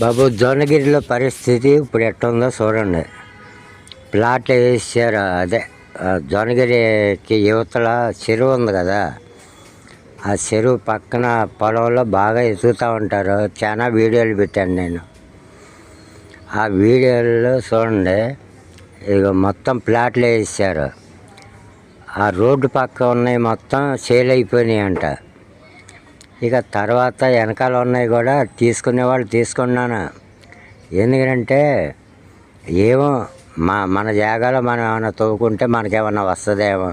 బాబు జోనగిరిలో పరిస్థితి ఇప్పుడు ఎట్టుందో చూడండి. ప్లాట్లు వేసారు అదే జోనగిరికి యువతల చెరువు ఉంది కదా. ఆ చెరువు పక్కన పొలంలో బాగా ఎదుగుతూ ఉంటారు. చాలా వీడియోలు పెట్టాను నేను. ఆ వీడియోలో చూడండి ఇక మొత్తం ప్లాట్లు వేసారు. ఆ రోడ్డు పక్క ఉన్నాయి మొత్తం సేల్ అయిపోయినాయి అంట ఇక తర్వాత వెనకాల ఉన్నాయి కూడా తీసుకునే వాళ్ళు తీసుకున్నాను. ఎందుకంటే ఏమో మా మన జాగాలో మనం ఏమైనా తవ్వుకుంటే మనకేమన్నా వస్తుందేమో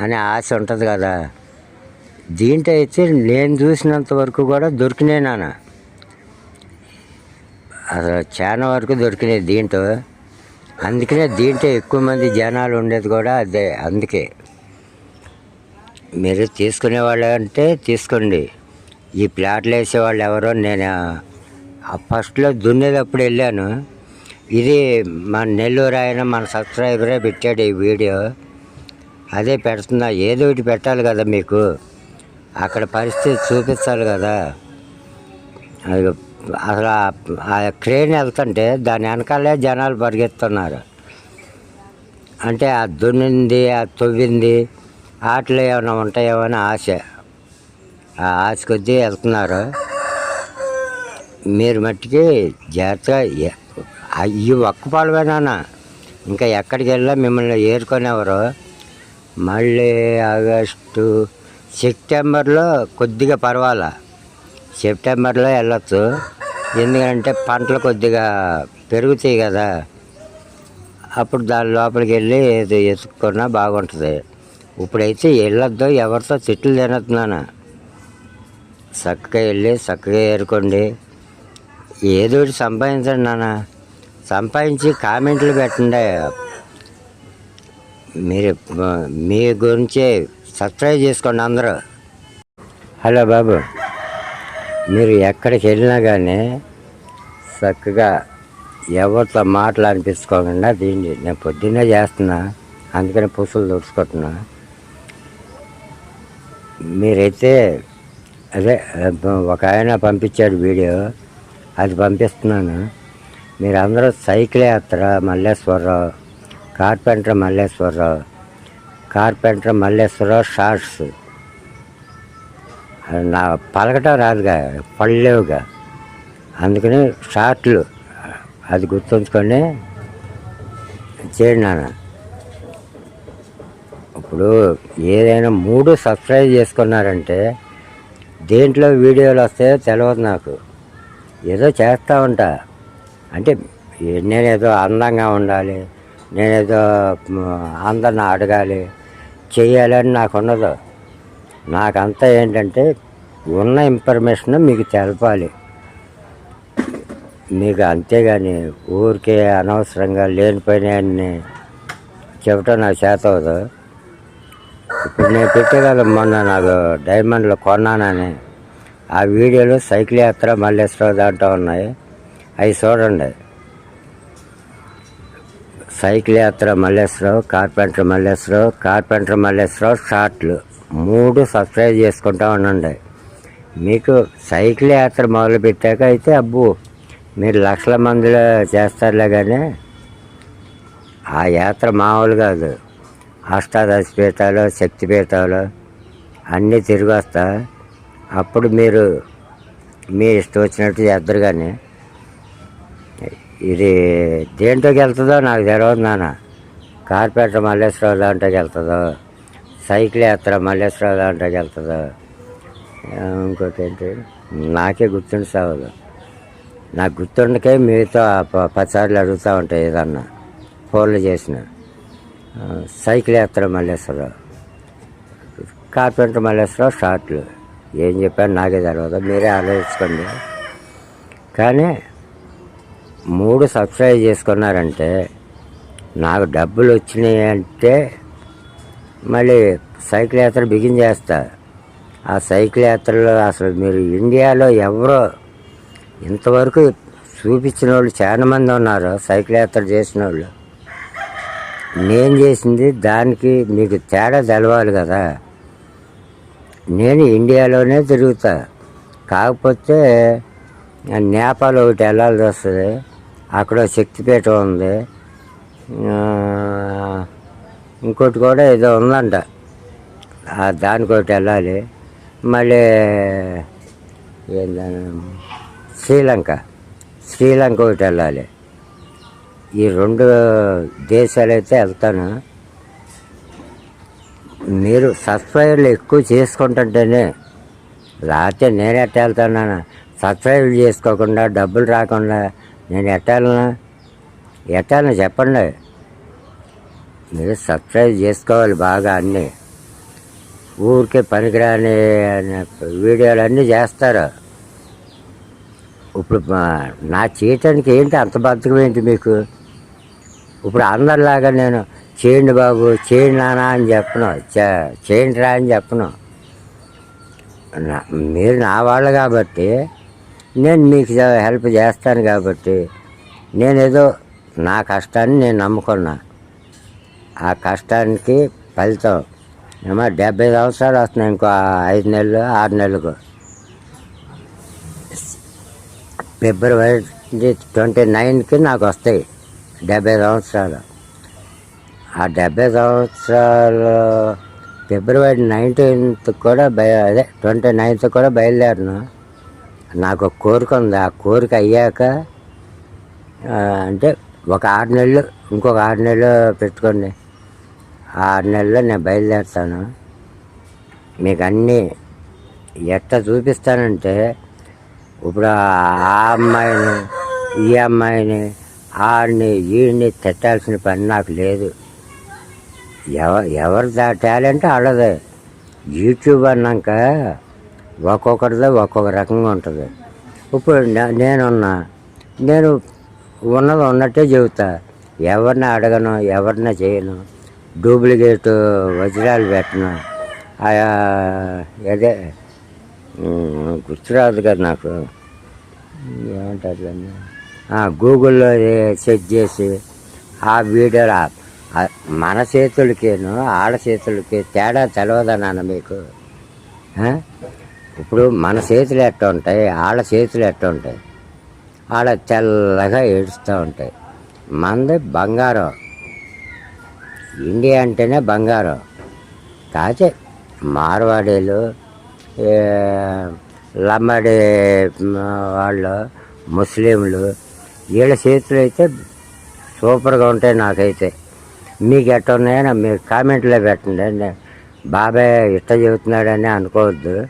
అనే ఆశ ఉంటుంది కదా. దీంట్లో అయితే నేను చూసినంత వరకు కూడా దొరికినాయి నాన్న. అసలు చాలా వరకు దొరికినాయి దీంట్లో. అందుకనే దీంట్లో ఎక్కువ మంది జనాలు ఉండేది కూడా అదే అందుకే. మీరు తీసుకునే వాళ్ళు అంటే తీసుకోండి. ఈ ప్లాట్లు వేసేవాళ్ళు ఎవరో నేను ఆ ఫస్ట్లో దున్నేటప్పుడు వెళ్ళాను. ఇది మన నెల్లూరు ఆయన మన సబ్స్క్రైబరే పెట్టాడు ఈ వీడియో. అదే పెడుతున్నా ఏదో ఒకటి పెట్టాలి కదా మీకు. అక్కడ పరిస్థితి చూపించాలి కదా. అది అసలు ఆ- క్రేన్ వెళ్తుంటే దాని వెనకాలే జనాలు పరిగెత్తున్నారు అంటే ఆ దున్నింది ఆ తొవ్వింది ఆటలు ఏమైనా ఉంటాయేమో అని ఆశ. ఆ ఆశ కొద్దీ వెళ్తున్నారు. మీరు మట్టికి జాగ్రత్తగా అవి ఈ ఒక్క పొలమేనా ఇంకా ఎక్కడికి వెళ్ళా? మిమ్మల్ని ఏరుకునేవారు. మళ్ళీ ఆగస్టు సెప్టెంబర్లో కొద్దిగా పర్వాలా? సెప్టెంబర్లో వెళ్ళొచ్చు. ఎందుకంటే పంటలు కొద్దిగా పెరుగుతాయి కదా. అప్పుడు దాని లోపలికి వెళ్ళి ఏదో ఎత్తుకున్నా బాగుంటుంది. ఇప్పుడైతే వెళ్ళొద్దు ఎవరితో తిట్లు తినొద్దున్నాను చక్కగా వెళ్ళి చక్కగా ఏరుకోండి. ఏదో ఒకటి సంపాదించండి నాన్న సంపాదించి కామెంట్లు పెట్టండి. మీరు మీ గురించి సబ్స్క్రైబ్ చేసుకోండి అందరూ. హలో బాబు మీరు ఎక్కడికి వెళ్ళినా కానీ చక్కగా ఎవరితో మాటలు అనిపించుకోకుండా దీన్ని నేను పొద్దున్నే చేస్తున్నా. అందుకని పుసులు తుడుచుకుంటున్నా. మీరైతే అదే ఒక ఆయన పంపించాడు వీడియో. అది పంపిస్తున్నాను. మీరందరూ సైకిల్ యాత్ర Malleswararao? Carpenter Malleswararao. Carpenter Malleswararao shorts. నా పలకటం రాదుగా పడలేవుగా అందుకని షార్ట్లు. అది గుర్తుంచుకొని చేయండి నాన్న. ఇప్పుడు ఏదైనా మూడు సబ్స్క్రైబ్ చేసుకున్నారంటే దేంట్లో వీడియోలు వస్తాయో తెలియదు నాకు. ఏదో చేస్తూ ఉంటా. అంటే నేనేదో అందంగా ఉండాలి నేనేదో మ్, అందరిని అడగాలి చేయాలని నాకు ఉండదు. నాకంతా ఏంటంటే ఉన్న ఇన్ఫర్మేషన్ మీకు తెలపాలి. మీకు అంతేగాని ఊరికే అనవసరంగా లేనిపోయిన చెప్పటం నాకు చేత ఇప్పుడు నేను పెట్టే కదా మొన్న నాకు డైమండ్లు కొన్నానని. ఆ వీడియోలు సైకిల్ యాత్ర మల్లేశ్వరరావు దాంట్లో ఉన్నాయి. అవి చూడండి. సైకిల్ యాత్ర మల్లేశ్వరరావు కార్పెంటర్ మల్లేశ్వరరావు కార్పెంటర్ మల్లేశ్వరరావు షార్ట్లు మూడు సబ్స్క్రైబ్ చేసుకుంటా ఉండండి. మీకు సైకిల్ యాత్ర మొదలు పెట్టాక అయితే అబ్బు మీరు లక్షల మందిలో చేస్తారులే కానీ ఆ యాత్ర మామూలు కాదు. అష్టాదశ పీఠాలు శక్తి పీఠాలు అన్నీ తిరిగి వస్తా. అప్పుడు మీరు మీ ఇష్టం వచ్చినట్టు చేద్దరు కానీ ఇది దేంట్లోకి వెళ్తుందో నాకు తెలియదు నాన్న. కార్పొరేటర్ మల్లేశ్వరరావు దాంట్లోకి వెళ్తుందో సైకిల్ యాత్ర మల్లేశ్వరరావు దాంట్లోకి వెళ్తుందో ఇంకోటి ఏంటి? నాకే గుర్తుండి సావదు. నాకు గుర్తుండకే మీతో ప- పదిసార్లు అడుగుతూ ఉంటాయి ఏదన్నా ఫోన్లు చేసిన. సైకిల్ యాత్ర మల్లేశ్వరరావు. కార్పెంటర్ మల్లేశ్వరరావు షార్ట్లు ఏం చెప్పాను నాకే తెలియదు మీరే ఆలోచించుకోండి. కానీ మూడు సబ్స్క్రైబ్ చేసుకున్నారంటే నాకు డబ్బులు వచ్చినాయి అంటే మళ్ళీ సైకిల్ యాత్ర బిగిన్ చేస్తా. ఆ సైకిల్ యాత్రలో అసలు మీరు ఇండియాలో ఎవరో ఇంతవరకు చూపించిన వాళ్ళు చాలా మంది ఉన్నారు సైకిల్ యాత్ర చేసిన వాళ్ళు నేను చేసింది దానికి మీకు తేడా తెలవాలి కదా. నేను ఇండియాలోనే తిరుగుతా. కాకపోతే నేపాల్ ఒకటి వెళ్ళాల్సి వస్తుంది. అక్కడ శక్తిపీఠం ఉంది. ఇంకోటి కూడా ఏదో ఉందంట. దానికి ఒకటి వెళ్ళాలి. మళ్ళీ ఏందని శ్రీలంక. శ్రీలంక ఒకటి వెళ్ళాలి. ఈ రెండు దేశాలు అయితే వెళ్తాను. మీరు సబ్స్క్రైబర్లు ఎక్కువ చేసుకుంటుంటేనే లేకపోతే నేను ఎట్ట వెళ్తాను? సబ్స్క్రైబ్ చేసుకోకుండా డబ్బులు రాకుండా నేను ఎట్టాలనా ఎట్టాలని చెప్పండి. మీరు సబ్స్క్రైబ్ చేసుకోవాలి బాగా అన్నీ. ఊరికే పనికిరాని వీడియోలు అన్నీ చేస్తారు. ఇప్పుడు నా చేయటానికి ఏంటి అంత బద్ధకం ఏంటి మీకు? ఇప్పుడు అందరిలాగా నేను చేయండి బాబు చేయండి నానా అని చెప్పను. చే- చేయండి రా అని చెప్పను. నా- మీరు నా వాళ్ళు కాబట్టి నేను మీకు హెల్ప్ చేస్తాను కాబట్టి నేనేదో నా కష్టాన్ని నేను నమ్ముకున్నా. ఆ కష్టానికి ఫలితం ఏమో డెబ్బై సంవత్సరాలు వస్తున్నాయి ఇంకో ఐదు నెలలు ఆరు నెలలకు. ఫిబ్రవరి ట్వంటీ నైన్కి నాకు వస్తాయి. డెబ్బై సంవత్సరాలు. ఆ డెబ్బై సంవత్సరాలు ఫిబ్రవరి నైన్టీన్త్ కూడా బయ అదే ట్వంటీ నైన్త్ కూడా బయలుదేరను. నాకు కోరిక ఉంది. ఆ కోరిక అయ్యాక అంటే ఒక ఆరు నెలలు ఇంకొక ఆరు నెలలు పెట్టుకోండి. ఆ ఆరు నెలల్లో నేను బయలుదేరుతాను. మీకు అన్నీ ఎట్ట చూపిస్తానంటే ఇప్పుడు ఆ అమ్మాయిని ఈ అమ్మాయిని ఆడిని వీడిని తిట్టాల్సిన పని నాకు లేదు. ఎవ ఎవరి దా టాలెంట్ వాళ్ళదే యూట్యూబ్ అన్నాక ఒక్కొక్కరిదే ఒక్కొక్క రకంగా ఉంటుంది. ఇప్పుడు నేనున్నా. నేను ఉన్నది ఉన్నట్టే చెబుతా. ఎవరిని అడగను ఎవరిని చేయను. డూప్లికేట్ వజ్రాలు పెట్టను. ఆయా అదే గుర్తురాదు కదా నాకు. ఏమంటారు దాన్ని? గూగుల్లో సెట్ చేసి ఆ వీడియోలు మన చేతులకేను ఆడ చేతులకి తేడా తెలవదా నాన్న మీకు? ఇప్పుడు మన చేతులు ఎట్ట ఉంటాయి ఆడ చేతులు ఎట్ట ఉంటాయి? ఆడ తెల్లగా ఏడుస్తూ ఉంటాయి. మనది బంగారం. ఇండియా అంటేనే బంగారం. కాచే మార్వాడీలు లమ్మడి వాళ్ళు ముస్లింలు వీళ్ళ చేతులు అయితే సూపర్గా ఉంటాయి నాకైతే. మీకు ఎట్ట ఉన్నాయని మీరు కామెంట్లో పెట్టండి. బాబాయ్ ఇట్ట చెబుతున్నాడని అనుకోవద్దు.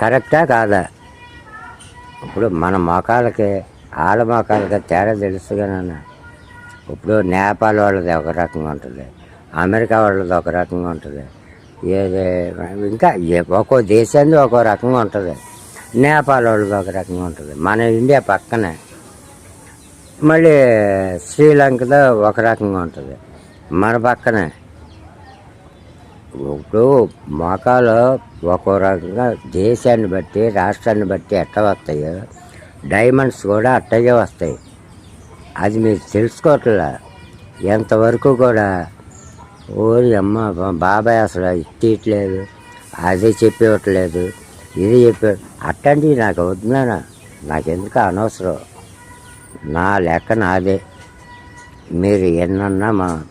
కరెక్టా కాదా? ఇప్పుడు మన మొఖాలకి ఆడ మొఖాలకి తేడా తెలుసుగా ఇప్పుడు నేపాల్ వాళ్ళది ఒక రకంగా ఉంటుంది. అమెరికా వాళ్ళది ఒక రకంగా ఉంటుంది. ఏది ఇంకా ఒక్కో దేశాన్ని ఒక్కో రకంగా ఉంటుంది. నేపాల్ వాళ్ళది ఒక రకంగా ఉంటుంది. మన ఇండియా పక్కనే. మళ్ళీ శ్రీలంకలో ఒక రకంగా ఉంటుంది. మన పక్కనే. ఇప్పుడు మోకాలు ఒక్కో రకంగా దేశాన్ని బట్టి రాష్ట్రాన్ని బట్టి ఎట్ట వస్తాయో డైమండ్స్ కూడా అట్టగే వస్తాయి. అది మీరు తెలుసుకోవట్లా? ఎంతవరకు కూడా? ఓరి అమ్మ బాబాయ్ అసలు ఇట్లేదు అది చెప్పేవట్లేదు. ఇది చెప్పే అట్టండి నాకు వద్దునా నాకెందుకు అనవసరం? నా లెక్క నాదే. మీరు ఎన్నన్నా మా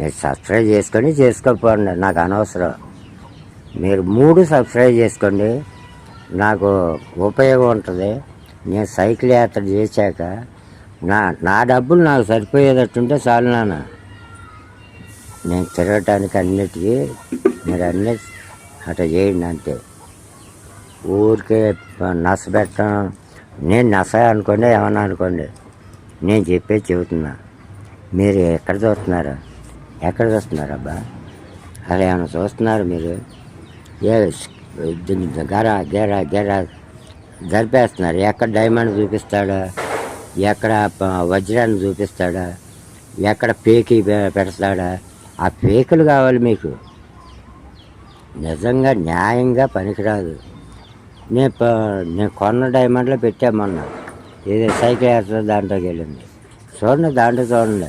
మీరు సబ్స్క్రైబ్ చేసుకొని చేసుకోకపోండి నాకు అనవసరం. మీరు మూడు సబ్స్క్రైబ్ చేసుకోండి నాకు ఉపయోగం ఉంటుంది. నేను సైకిల్ యాత్ర చేశాక నా నా డబ్బులు నాకు సరిపోయేటట్టుంటే చాలు నాన్న. నేను తిరగటానికి అన్నిటికీ మీరు అన్ని అట్లా చేయండి అంతే. ఊరికే నస నేను నస అనుకోండి ఏమన్నా అనుకోండి. నేను చెప్పేది చెబుతున్నా. మీరు ఎక్కడ చూస్తున్నారు? ఎక్కడ చూస్తున్నారు అబ్బా? అలా ఏమైనా చూస్తున్నారు మీరు? ఏ దీన్ని గర గెర గెర జరిపేస్తున్నారు. ఎక్కడ డైమండ్ చూపిస్తాడా? ఎక్కడ వజ్రాన్ని చూపిస్తాడా? ఎక్కడ పేకి పెడతాడా? ఆ పేకులు కావాలి మీకు. నిజంగా న్యాయంగా పనికిరాదు. నేను నేను కొన్న డైమండ్లో పెట్టామన్నా ఏదో సైకిల్ వేస్తుంది దాంట్లోకి వెళ్ళింది. చూడండి దాంట్లో చూడండి.